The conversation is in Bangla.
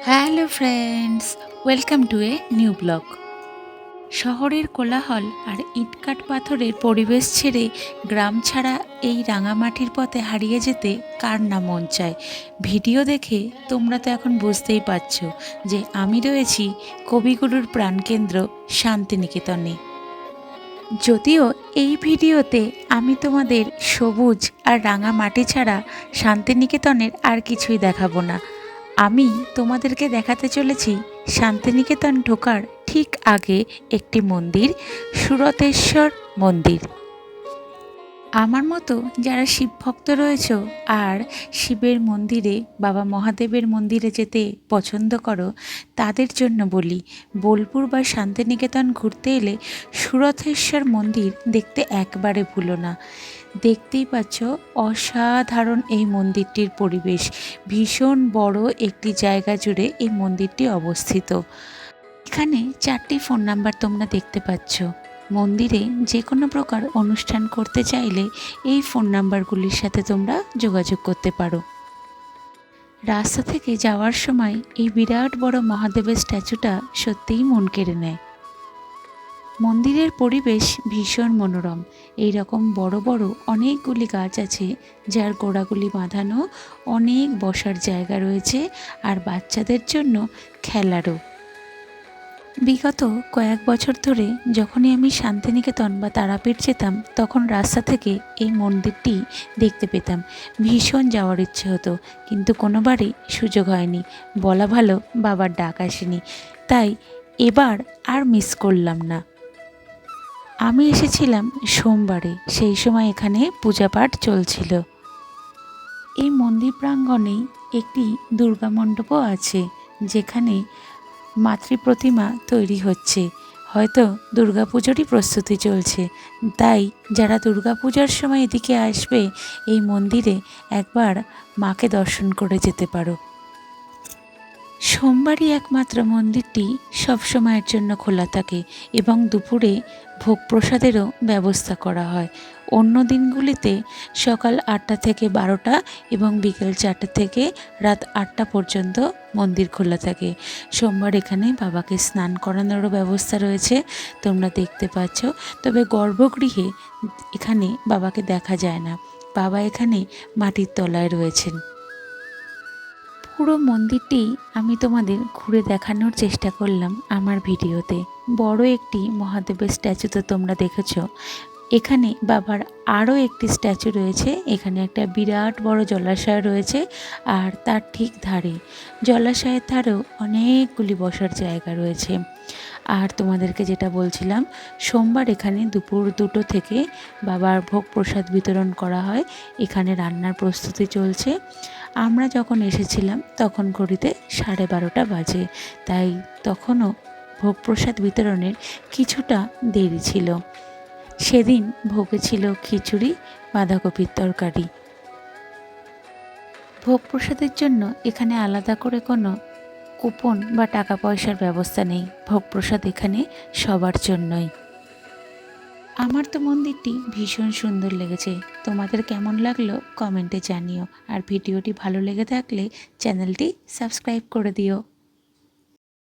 Hello friends welcome to a new blog শহরের কোলাহল আর ইটকাট পাথরের পরিবেশ ছেড়ে গ্রাম ছাড়া এই রাঙামাটির পথে হারিয়ে যেতে কার না মন চায়? ভিডিও দেখে তোমরা তো এখন বুঝতেই পারছ যে আমি রয়েছি কবিগুরুর প্রাণকেন্দ্র শান্তিনিকেতনে। যদিও এই ভিডিওতে আমি তোমাদের সবুজ আর রাঙা মাটি ছাড়া শান্তিনিকেতনের আর কিছুই দেখাবো না। আমি তোমাদেরকে দেখাতে চলেছি শান্তিনিকেতন ঢোকার ঠিক আগে একটি মন্দির, সুরতেশ্বর মন্দির। আমার মতো যারা শিব ভক্ত রয়েছে আর শিবের মন্দিরে, বাবা মহাদেবের মন্দিরে যেতে পছন্দ করো, তাদের জন্য বলি, বোলপুর বা শান্তিনিকেতন ঘুরতে এলে সুরথেশ্বর মন্দির দেখতে একবারে ভুলো না। দেখতেই পাচ্ছ অসাধারণ এই মন্দিরটির পরিবেশ। ভীষণ বড় একটি জায়গা জুড়ে এই মন্দিরটি অবস্থিত। এখানে চারটি ফোন নাম্বার তোমরা দেখতে পাচ্ছ। মন্দিরে যে কোনো প্রকার অনুষ্ঠান করতে চাইলে এই ফোন নাম্বারগুলির সাথে তোমরা যোগাযোগ করতে পারো। রাস্তা থেকে যাওয়ার সময় এই বিরাট বড় মহাদেবের স্ট্যাচুটা সত্যিই মন কেড়ে নেয়। মন্দিরের পরিবেশ ভীষণ মনোরম। এই রকম বড় বড় অনেকগুলি গাছ আছে, যার গোড়াগুলি বাঁধানো অনেক বসার জায়গা রয়েছে আর বাচ্চাদের জন্য খেলারও। বিগত কয়েক বছর ধরে যখনই আমি শান্তিনিকেতন বা তারাপীঠ যেতাম, তখন রাস্তা থেকে এই মন্দিরটি দেখতে পেতাম। ভীষণ যাওয়ার ইচ্ছে হতো, কিন্তু কোনোবারই সুযোগ হয়নি। বলা ভালো, বাবার ডাক আসেনি। তাই এবার আর মিস করলাম না। আমি এসেছিলাম সোমবারে, সেই সময় এখানে পূজাপাঠ চলছিল। এই মন্দির প্রাঙ্গণেই একটি দুর্গা মণ্ডপও আছে, যেখানে মাতৃ প্রতিমা তৈরি হচ্ছে। হয়তো দুর্গাপুজোরই প্রস্তুতি চলছে। তাই যারা দুর্গাপূজার সময় এদিকে আসবে, এই মন্দিরে একবার মাকে দর্শন করে যেতে পারো। সোমবারই একমাত্র মন্দিরটি সবসময়ের জন্য খোলা থাকে এবং দুপুরে ভোগ প্রসাদেরও ব্যবস্থা করা হয়। অন্য দিনগুলিতে সকাল আটটা থেকে বারোটা এবং বিকেল চারটে থেকে রাত আটটা পর্যন্ত মন্দির খোলা থাকে। সোমবার এখানে বাবাকে স্নান করানোরও ব্যবস্থা রয়েছে, তোমরা দেখতে পাচ্ছ। তবে গর্ভগৃহে এখানে বাবাকে দেখা যায় না। বাবা এখানে মাটির তলায় রয়েছেন। পুরো মন্দিরটি আমি তোমাদের ঘুরে দেখানোর চেষ্টা করলাম আমার ভিডিওতে। বড় একটি মহাদেবের স্ট্যাচু তো তোমরা দেখেছ। এখানে বাবার আরও একটি স্ট্যাচু রয়েছে। এখানে একটা বিরাট বড় জলাশয় রয়েছে আর তার ঠিক ধারে জলাশয়ের ধারেও অনেকগুলি বসার জায়গা রয়েছে। আর তোমাদেরকে যেটা বলছিলাম, সোমবার এখানে দুপুর দুটো থেকে বাবার ভোগ প্রসাদ বিতরণ করা হয়। এখানে রান্নার প্রস্তুতি চলছে। আমরা যখন এসেছিলাম, তখন ঘড়িতে সাড়ে বারোটা বাজে, তাই তখনও ভোগ প্রসাদ বিতরণের কিছুটা দেরি ছিল। সেদিন ভোগে ছিল খিচুড়ি, বাঁধাকপির তরকারি। ভোগ প্রসাদের জন্য এখানে আলাদা করে কোনো কুপন বা টাকা পয়সার ব্যবস্থা নেই। ভোগ প্রসাদ এখানে সবার জন্যই। আমার তো মন্দিরটি ভীষণ সুন্দর লেগেছে। তোমাদের কেমন লাগল কমেন্টে জানিও। আর ভিডিওটি ভালো লেগে থাকলে চ্যানেলটি সাবস্ক্রাইব করে দিও।